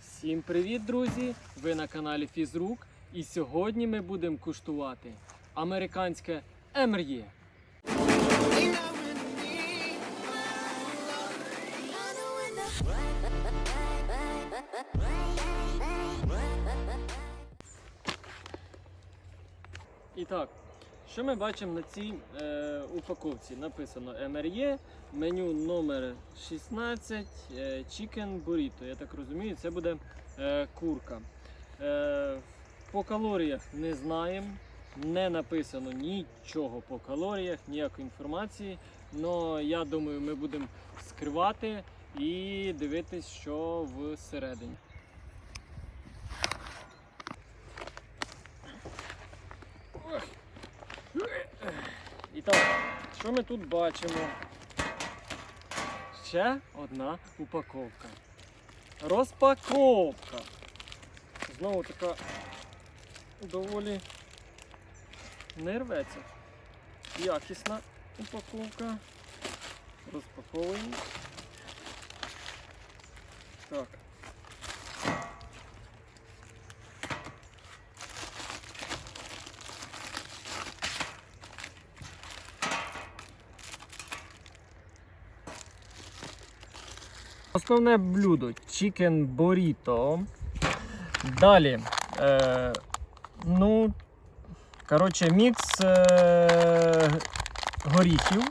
Всім привіт, друзі! Ви на каналі Фізрук. І сьогодні ми будемо куштувати американське емр'є. І так, що ми бачимо на цій е, упаковці? Написано MRE, меню номер 16, е, Chicken Burrito. Я так розумію, це буде е, курка. Е, по калоріях не знаємо, не написано нічого по калоріях, ніякої інформації. Але я думаю, ми будемо скривати і дивитись, що всередині. І так, що ми тут бачимо? Ще одна упаковка. Розпаковка. Знову така доволі не рветься. Якісна упаковка. Розпаковуємо. Так. Основне блюдо chicken burrito. Далі. Е, ну, коротше, мікс е, горіхів.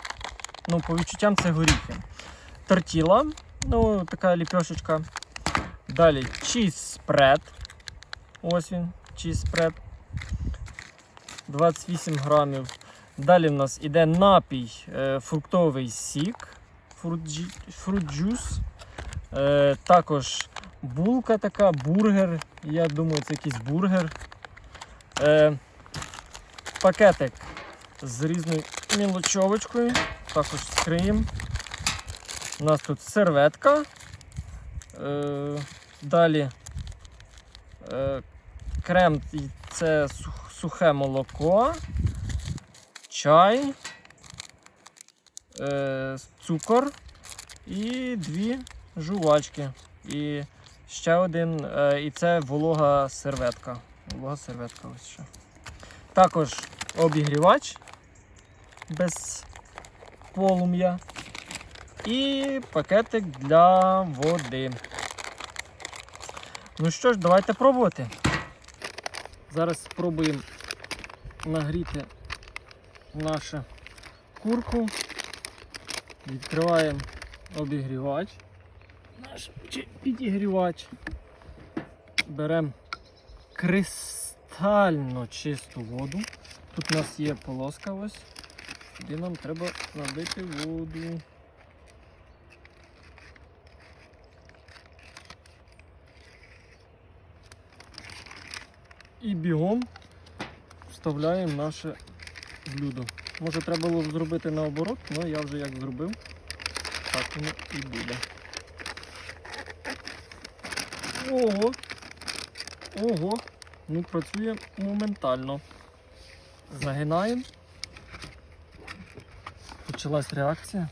Ну, по відчуттям це горіхи. Тортіла, ну, така ліпешечка. Далі чіз спред. Ось він, чіз спред. 28 грамів. Далі в нас іде напій е, фруктовий сік. Фрут джус. Е, також булка така, бургер. Я думаю, це якийсь бургер. Е, пакетик з різною мілочовочкою. Також скриємо. У нас тут серветка. Е, далі е, крем це сухе молоко, чай, е, цукор і дві жувачки. І ще один, е, і це волога серветка. Волога серветка ось що. Також обігрівач без полум'я. І пакетик для води. Ну що ж, давайте пробувати. Зараз спробуємо нагріти нашу курку. Відкриваємо обігрівач. Наш чи- підігрівач. Беремо кристально чисту воду. Тут у нас є полоска ось, де нам треба набити воду. І бігом вставляємо наше блюдо. Може треба було зробити наоборот, але я вже як зробив, так воно і буде. Ого! Ого! Ну працює моментально. Загинаємо. Почалась реакція.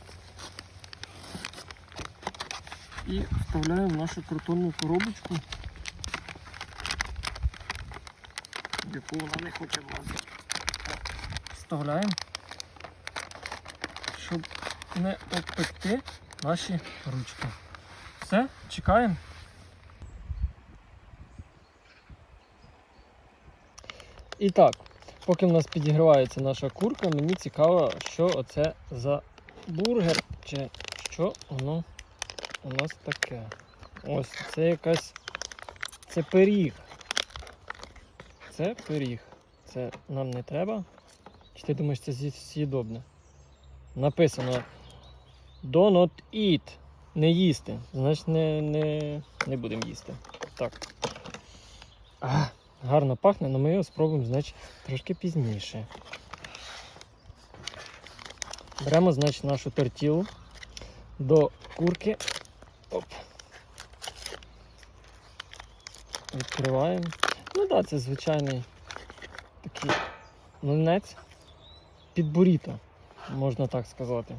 І вставляємо в нашу картонну коробочку, яку вона не хоче влазити. Вставляємо, щоб не обпекти наші ручки. Все, чекаємо. І так, поки в нас підігрівається наша курка, мені цікаво, що оце за бургер, чи що воно у нас таке. Ось це якась. Це пиріг. Це пиріг. Це нам не треба. Чи ти думаєш, це з'ї- з'їдобне? Написано Do not eat. Не їсти. Значить не, не, не будемо їсти. Так. А, гарно пахне, але ми його спробуємо, значить, трошки пізніше. Беремо, значить, нашу тортілу до курки. Оп. Відкриваємо. Ну так, да, це звичайний такий млинець під буріто, можна так сказати.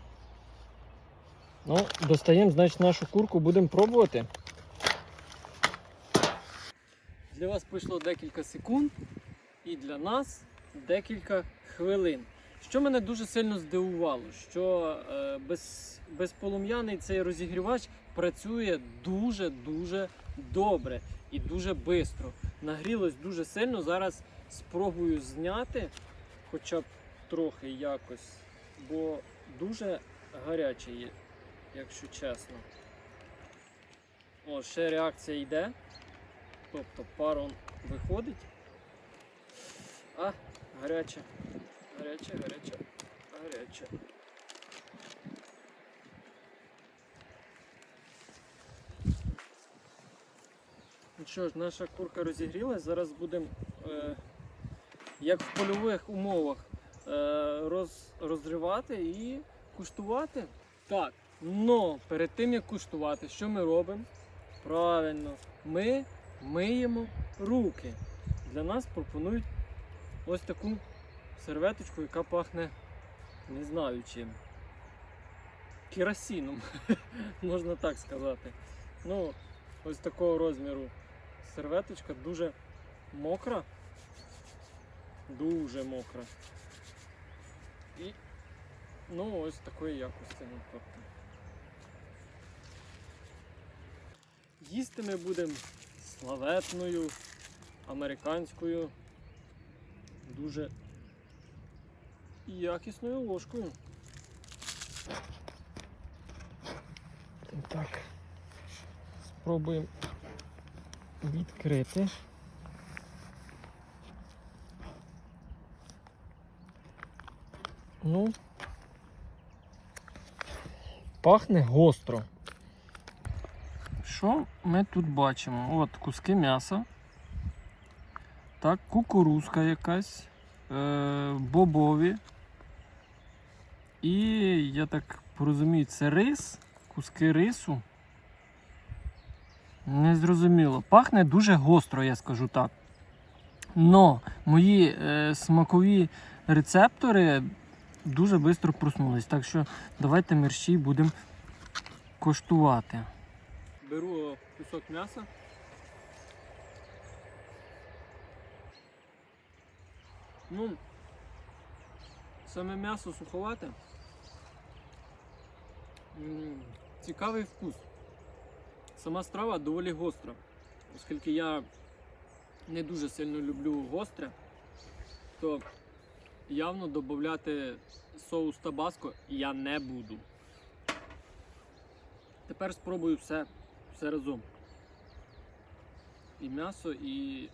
Ну, достаємо, значить, нашу курку, будемо пробувати. Для вас пройшло декілька секунд, і для нас декілька хвилин. Що мене дуже сильно здивувало, що е, без, безполум'яний цей розігрівач працює дуже-дуже добре і дуже швидко. Нагрілось дуже сильно. Зараз спробую зняти, хоча б трохи якось, бо дуже гаряче є, якщо чесно. О, ще реакція йде. Тобто пар он виходить. А, гаряче. Гаряче, гаряче, гаряче. Ну що ж, наша курка розігрілась. Зараз будемо, е, як в польових умовах, е, роз, розривати і куштувати. Так, но перед тим як куштувати, що ми робимо? Правильно, ми миємо руки. Для нас пропонують ось таку серветочку, яка пахне не знаю чим. Керосином, можна так сказати. Ну, ось такого розміру серветочка дуже мокра. Дуже мокра. І ну ось такої якості. Ну, тобто. Їсти ми будемо славетною, американською, дуже якісною ложкою. Так, спробуємо відкрити. Ну, пахне гостро. Що ми тут бачимо? От куски м'яса. Так, кукурузка якась, е, бобові. І я так порозумію, це рис, куски рису. Незрозуміло. Пахне дуже гостро, я скажу так. Но мої е, смакові рецептори дуже швидко проснулись. Так що давайте мерщій будемо коштувати. Беру кусок м'яса. Ну, саме м'ясо суховате. Цікавий вкус. Сама страва доволі гостра, оскільки я не дуже сильно люблю гостре, то явно додати соус табаско я не буду. Тепер спробую все, все разом. І м'ясо, і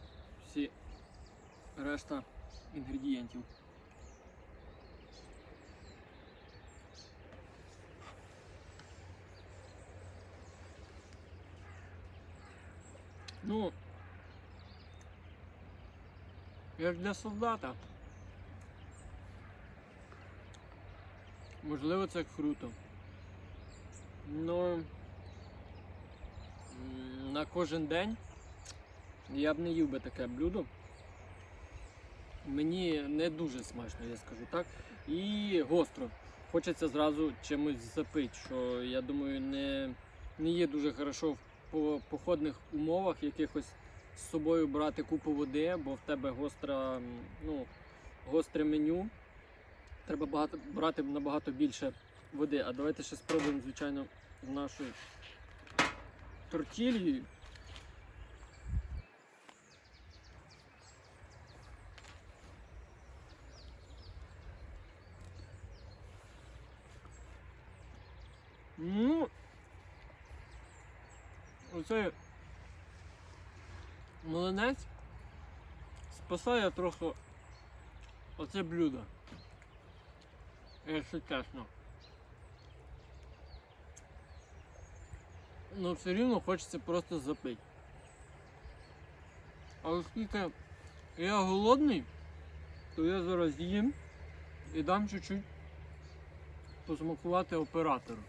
всі решта інгредієнтів. Ну, як для солдата. Можливо, це круто. Ну м, на кожен день я б не їв би таке блюдо. Мені не дуже смачно, я скажу так. І гостро. Хочеться зразу чимось запити, що я думаю, не, не є дуже хорошо в по походних умовах якихось з собою брати купу води, бо в тебе гостра, ну, гостре меню. Треба багато, брати набагато більше води. А давайте ще спробуємо, звичайно, з нашою. Ну, оцей млинець спасає трохи оце блюдо. Якщо чесно. Ну все рівно хочеться просто запити. А оскільки я голодний, то я зараз їм і дам чуть-чуть посмакувати оператору.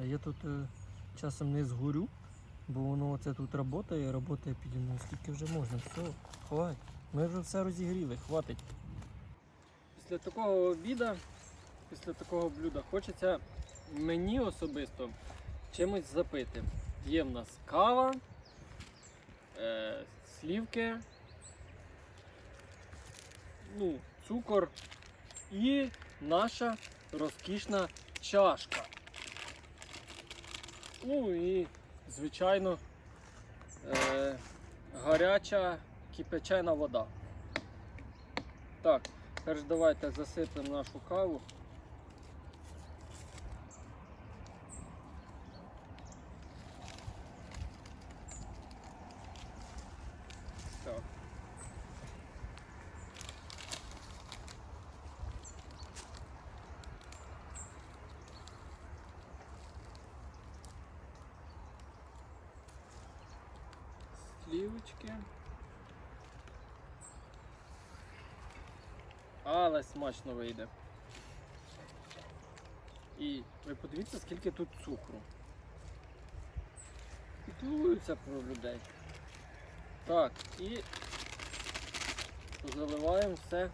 А я тут е, часом не згорю, бо воно оце тут працює, працює піді мною. Скільки вже можна? Все, хватить. Ми вже все розігріли, хватить. Після такого обіда, після такого блюда хочеться мені особисто чимось запити. Є в нас кава, е, слівки, ну, цукор і наша розкішна чашка. Ну і, звичайно, е, гаряча кипячена вода. Так, перш давайте засипемо нашу каву. Так. Слівочки. Але смачно вийде. І ви подивіться, скільки тут цукру. Піклуються про людей. Так, і заливаємо все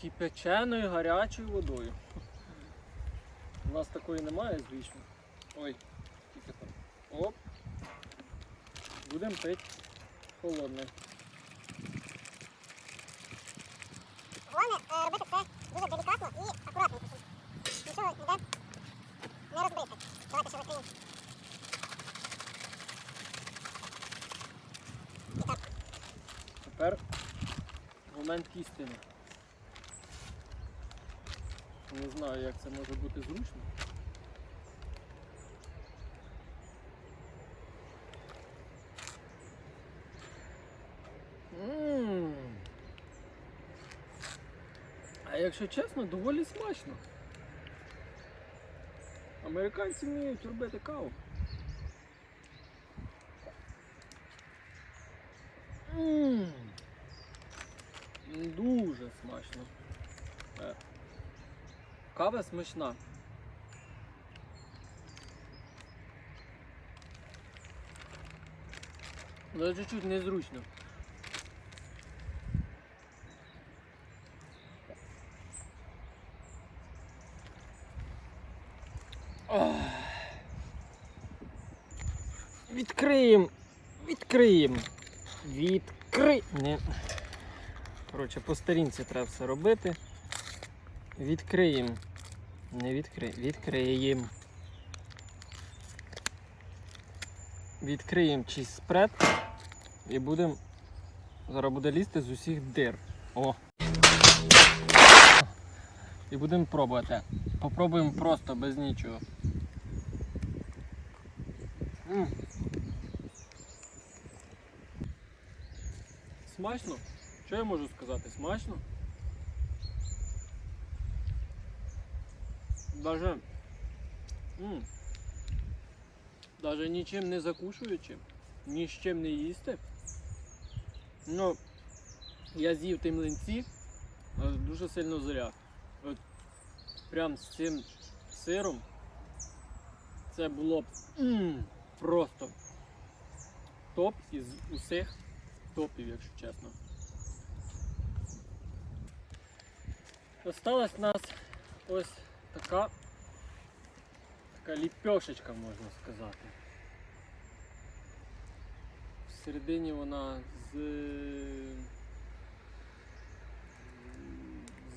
кипяченою гарячою водою. У нас такої немає, звісно. Ой, тільки там. Оп. Будемо пити холодне. Головне робити це дуже делікатно і акуратно. Нічого ніде не розбити. Давайте ще. І так, Тепер момент істини. Не знаю, як це може бути зручно. А якщо чесно, доволі смачно. Американці вміють робити каву. М. Дуже смачно. Е, Кава смачна. Але чуть-чуть незручно. Відкриємо. Відкриємо. Відкри... Не. Коротше, по сторінці треба все робити. Відкриємо. Не відкри... Відкриємо. Відкриємо чийсь спред і будемо. Зараз буде лізти з усіх дир. О! І будемо пробувати. Попробуємо просто без нічого. Смачно? Що я можу сказати? Смачно? Даже, даже нічим не закушуючи, ні з чим не їсти. Ну, я з'їв ті млинці дуже сильно зря. От прям з цим сиром це було б просто топ із усіх топів, якщо чесно. Осталась в нас ось така, така ліпешечка, можна сказати. Всередині вона з,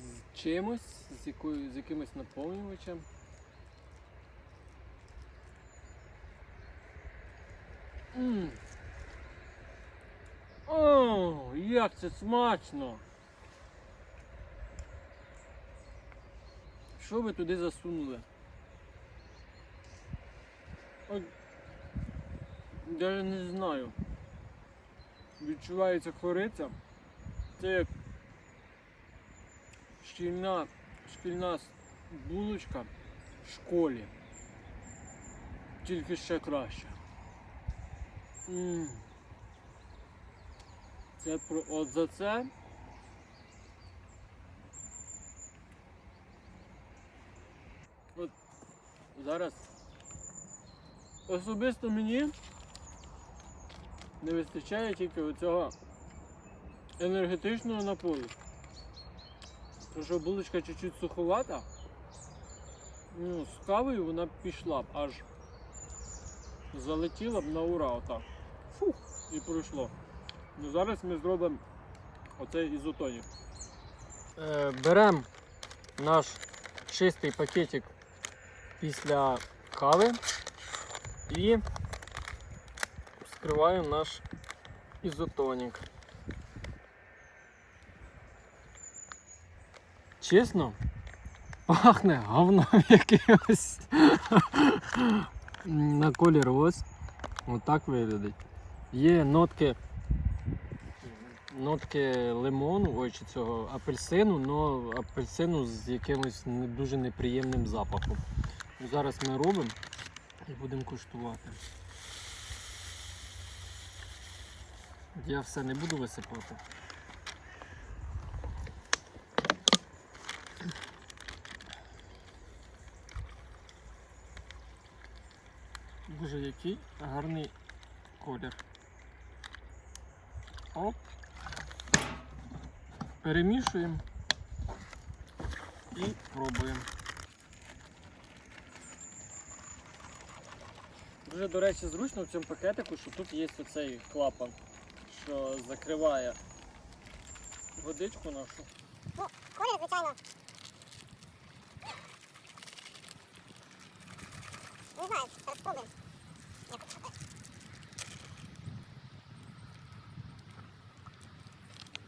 з чимось, з, якою, з якимось наповнювачем. М. О, як це смачно! Що ви туди засунули? От, не знаю. Відчувається кориця. Це як шкільна, шкільна булочка в школі. Тільки ще краще. М. Це про от за це. От зараз особисто мені не вистачає тільки оцього енергетичного напою. Тому що булочка чуть-чуть суховата. Ну, з кавою вона б пішла б аж залетіла б на ура отак. Фух, і пройшло. Ну зараз ми зробимо оцей ізотонік. Е, беремо наш чистий пакетик після кави і вскриваємо наш ізотонік. Чесно, пахне говном якимось. На колір ось. Отак виглядить. Є нотки. Нотки лимону, ой, чи цього апельсину, але апельсину з якимось не дуже неприємним запахом. Ну, Зараз ми робимо і будемо куштувати. Я все не буду висипати. Боже, який гарний колір. Оп. Перемішуємо і пробуємо. Дуже, до речі, зручно в цьому пакетику, що тут є оцей клапан, що закриває водичку нашу. Ну, колір, звичайно. Не знаю, зараз спробуємо. Як це?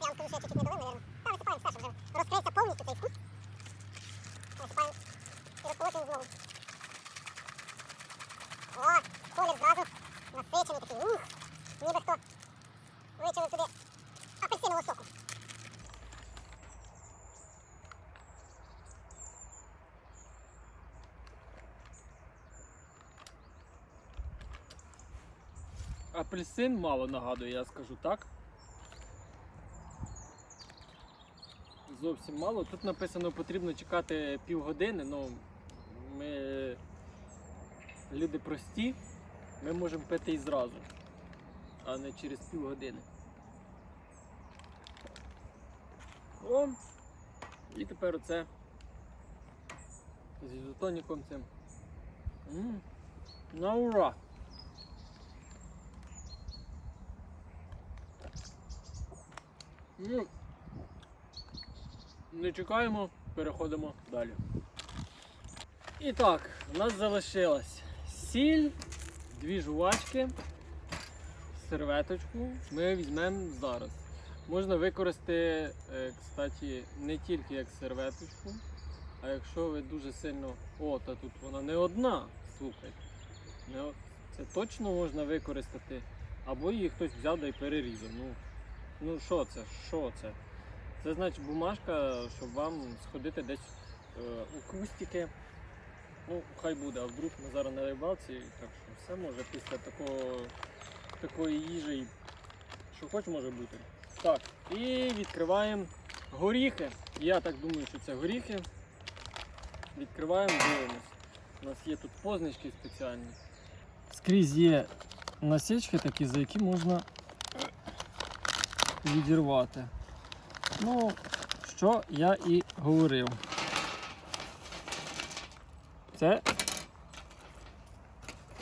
Я вам скажу, що я чуть-чуть не долив, наверное. Та висипаємо все, щоб вже розкрився повністю цей вкус. Висипаємо і розполочуємо знову. О, колір зразу насичений такий. Ух, ніби хто туди апельсинового соку. Апельсин мало нагадує, я скажу так. Зовсім мало. Тут написано, потрібно чекати півгодини, ну ми люди прості, ми можемо пити і зразу, а не через півгодини. О! І тепер оце з ізотоніком цим. М, На ура! Ну, не чекаємо, переходимо далі. І так, у нас залишилась сіль, дві жувачки, серветочку. Ми візьмемо зараз. Можна використати, е, кстати, не тільки як серветочку, а якщо ви дуже сильно. О, та тут вона не одна, слухайте. Не Це точно можна використати. Або її хтось взяв да й перерізав. Ну, Ну що це? Що це? Це значить бумажка, щоб вам сходити десь е, у кустики. Ну, хай буде, а вдруг ми зараз на рибалці, так що все може після такого, такої їжі, що хоч може бути. Так, і відкриваємо горіхи. Я так думаю, що це горіхи. Відкриваємо, дивимось. У нас є тут позначки спеціальні. Скрізь є насічки такі, за які можна відірвати. Ну, що я і говорив. Це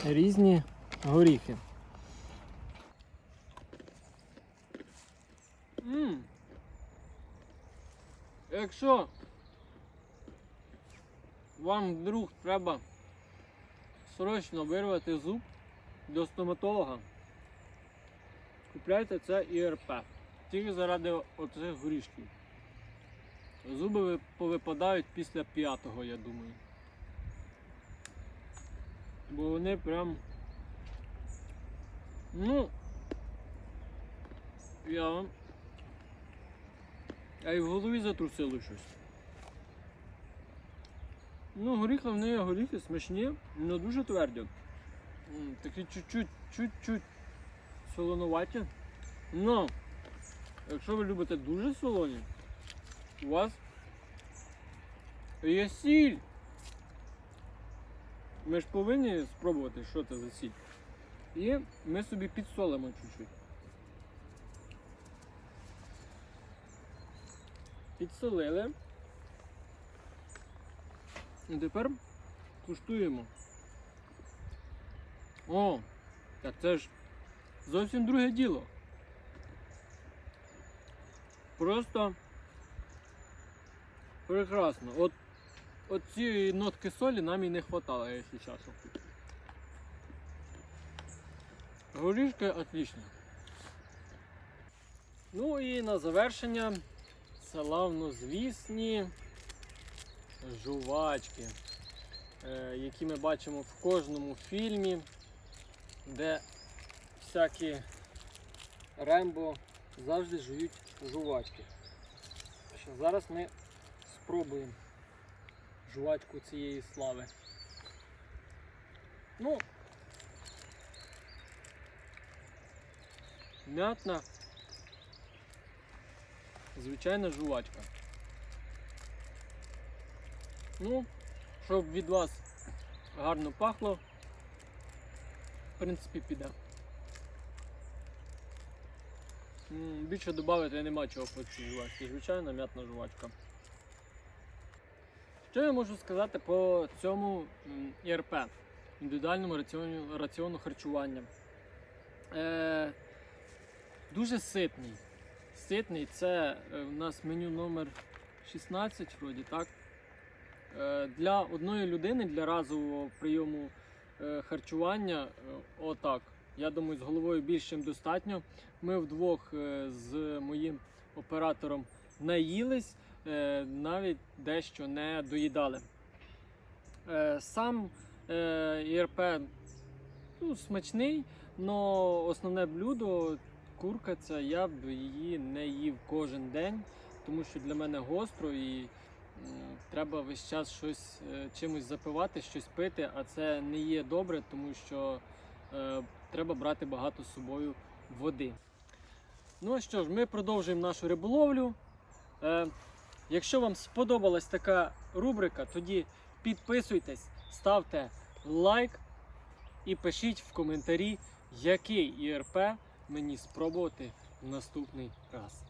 різні горіхи. м Якщо вам вдруг треба срочно вирвати зуб до стоматолога, купляйте це ІРП. Тільки заради оцих горішків. Зуби повипадають після п'ятого, я думаю. Бо вони прям. Ну. Я вам. А й в голові затрусило щось. Ну, горіхи вони є горіхи смачні, але дуже тверді. Такі чуть-чуть, чуть-чуть солонуваті. Ну, якщо ви любите дуже солоні, у вас є сіль. Ми ж повинні спробувати, що це за сіль. І ми собі підсолимо чуть-чуть. Підсолили. І тепер куштуємо. О, так це ж зовсім друге діло. Просто прекрасно. От, от цієї нотки солі нам і не вистачало, якщо часу. Горішки отлично. Ну і на завершення славнозвісні жувачки, е, які ми бачимо в кожному фільмі, де всякі Рембо завжди жують жувачки. Що зараз ми спробуємо жувачку цієї слави. Ну, м'ятна, звичайна жувачка. Ну, щоб від вас гарно пахло, в принципі, піде. Більше додати нема чого по цій жувачці. Звичайна м'ятна жувачка. Що я можу сказати по цьому ІРП, індивідуальному раціону, раціону харчування? Е, дуже ситний. Ситний це е, у нас меню номер 16, вроді, так? Е, Для одної людини для разового прийому е, харчування, отак. Я думаю, з головою більш чим достатньо. Ми вдвох з моїм оператором наїлись, навіть дещо не доїдали. Сам ІРП ну, смачний, але основне блюдо курка це я б її не їв кожен день, тому що для мене гостро і треба весь час щось е, чимось запивати, щось пити, а це не є добре, тому що е, треба брати багато з собою води. Ну що ж, ми продовжуємо нашу риболовлю. Е, якщо вам сподобалась така рубрика, тоді підписуйтесь, ставте лайк і пишіть в коментарі, який ІРП мені спробувати в наступний раз.